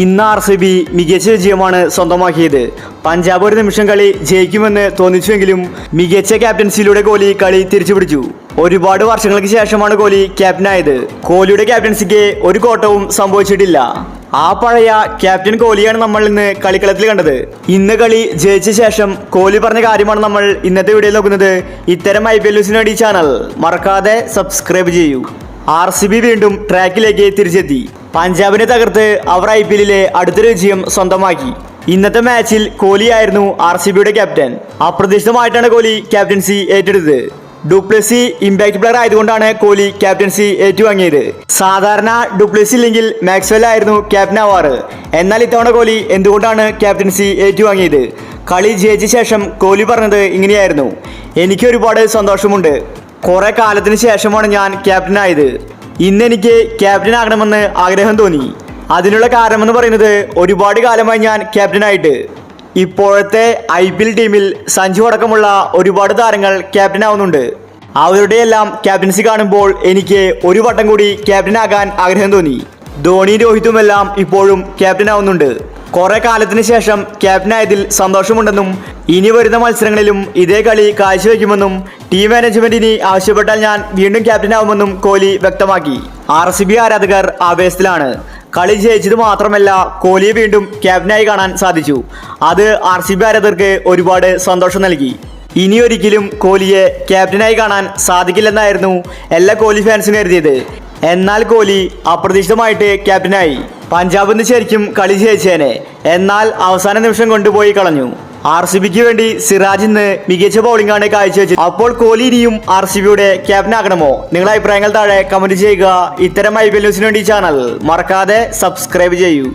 ഇന്ന് R C B മികച്ച വിജയമാണ് സ്വന്തമാക്കിയത്. പഞ്ചാബ് ഒരു നിമിഷം കളി ജയിക്കുമെന്ന് തോന്നിച്ചുവെങ്കിലും മികച്ച ക്യാപ്റ്റൻസിയിലൂടെ കോഹ്ലി കളി തിരിച്ചുപിടിച്ചു. ഒരുപാട് വർഷങ്ങൾക്ക് ശേഷമാണ് കോഹ്ലി ക്യാപ്റ്റനായത്. കോഹ്ലിയുടെ ക്യാപ്റ്റൻസിക്ക് ഒരു കോട്ടവും സംഭവിച്ചിട്ടില്ല. ആ പഴയ ക്യാപ്റ്റൻ കോഹ്ലിയാണ് നമ്മൾ ഇന്ന് കളിക്കളത്തിൽ കണ്ടത്. ഇന്ന് കളി ജയിച്ച ശേഷം കോഹ്ലി പറഞ്ഞ കാര്യമാണ് നമ്മൾ ഇന്നത്തെ വീഡിയോയിൽ നോക്കുന്നത്. ഇത്തരം ഐ പി എൽ ന്യൂസിന് വേണ്ടി ചാനൽ മറക്കാതെ സബ്സ്ക്രൈബ് ചെയ്യൂ. ആർ സി ബി വീണ്ടും ട്രാക്കിലേക്ക് തിരിച്ചെത്തി. പഞ്ചാബിനെ തകർത്ത് അവർ ഐ പി എല്ലിലെ അടുത്തൊരു വിജയം സ്വന്തമാക്കി. ഇന്നത്തെ മാച്ചിൽ കോഹ്ലിയായിരുന്നു ആർ സി ബിയുടെ ക്യാപ്റ്റൻ. അപ്രതീക്ഷിതമായിട്ടാണ് കോഹ്ലി ക്യാപ്റ്റൻസി ഏറ്റെടുത്തത്. ഡുപ്ലസി ഇമ്പാക്ട് പ്ലെയർ ആയതുകൊണ്ടാണ് കോഹ്ലി ക്യാപ്റ്റൻസി ഏറ്റുവാങ്ങിയത്. സാധാരണ ഡുപ്ലസി ഇല്ലെങ്കിൽ മാക്സ്വെൽ ആയിരുന്നു ക്യാപ്റ്റൻ ആവാറ്. എന്നാൽ ഇത്തവണ കോഹ്ലി എന്തുകൊണ്ടാണ് ക്യാപ്റ്റൻസി ഏറ്റുവാങ്ങിയത്? കളി ജയിച്ച ശേഷം കോഹ്ലി പറഞ്ഞത് ഇങ്ങനെയായിരുന്നു. എനിക്ക് ഒരുപാട് സന്തോഷമുണ്ട്. കുറെ കാലത്തിന് ശേഷമാണ് ഞാൻ ക്യാപ്റ്റനായത് ഇന്ന് എനിക്ക് ക്യാപ്റ്റൻ ആകണമെന്ന് ആഗ്രഹം തോന്നി. അതിനുള്ള കാരണമെന്ന് പറയുന്നത് ഒരുപാട് കാലമായി ഞാൻ ക്യാപ്റ്റനായിട്ട് ഇപ്പോഴത്തെ ഐ പി എൽ ടീമിൽ സഞ്ജു അടക്കമുള്ള ഒരുപാട് താരങ്ങൾ ക്യാപ്റ്റൻ ആവുന്നുണ്ട്. അവരുടെയെല്ലാം ക്യാപ്റ്റൻസി കാണുമ്പോൾ എനിക്ക് ഒരു വട്ടം കൂടി ക്യാപ്റ്റൻ ആകാൻ ആഗ്രഹം തോന്നി. ധോണി രോഹിത്തുമെല്ലാം ഇപ്പോഴും ക്യാപ്റ്റൻ ആവുന്നുണ്ട്. കുറെ കാലത്തിന് ശേഷം ക്യാപ്റ്റനായതിൽ സന്തോഷമുണ്ടെന്നും ഇനി വരുന്ന മത്സരങ്ങളിലും ഇതേ കളി കാഴ്ചവെക്കുമെന്നും ടീം മാനേജ്മെന്റിന് ആവശ്യപ്പെട്ടാൽ ഞാൻ വീണ്ടും ക്യാപ്റ്റൻ ആവുമെന്നും കോഹ്ലി വ്യക്തമാക്കി. ആർ സി ബി ആരാധകർ ആവേശത്തിലാണ്. കളി ജയിച്ചത് മാത്രമല്ല കോഹ്ലിയെ വീണ്ടും ക്യാപ്റ്റനായി കാണാൻ സാധിച്ചു. അത് ആർ സി ബി ആരാധകർക്ക് ഒരുപാട് സന്തോഷം നൽകി. ഇനി ഒരിക്കലും കോഹ്ലിയെ ക്യാപ്റ്റനായി കാണാൻ സാധിക്കില്ലെന്നായിരുന്നു എല്ലാ കോഹ്ലി ഫാൻസും കരുതിയത്. എന്നാൽ കോഹ്ലി അപ്രതീക്ഷിതമായിട്ട് ക്യാപ്റ്റനായി പഞ്ചാബ് നിന്ന് ശരിക്കും കളി ജയിച്ചേനെ. എന്നാൽ അവസാന നിമിഷം കൊണ്ടുപോയി കളഞ്ഞു. ആർ സി ബിക്ക് വേണ്ടി സിറാജ് ഇന്ന് മികച്ച ബൗളിംഗാണ് കാഴ്ചവെച്ചത്. അപ്പോൾ കോഹ്ലി ഇനിയും ആർ സി ബിയുടെ ക്യാപ്റ്റൻ ആകണമോ? നിങ്ങളുടെ അഭിപ്രായങ്ങൾ താഴെ കമന്റ് ചെയ്യുക. ഇത്തരം ഐ പി എൽ ന്യൂസിന് വേണ്ടി ചാനൽ മറക്കാതെ സബ്സ്ക്രൈബ് ചെയ്യൂ.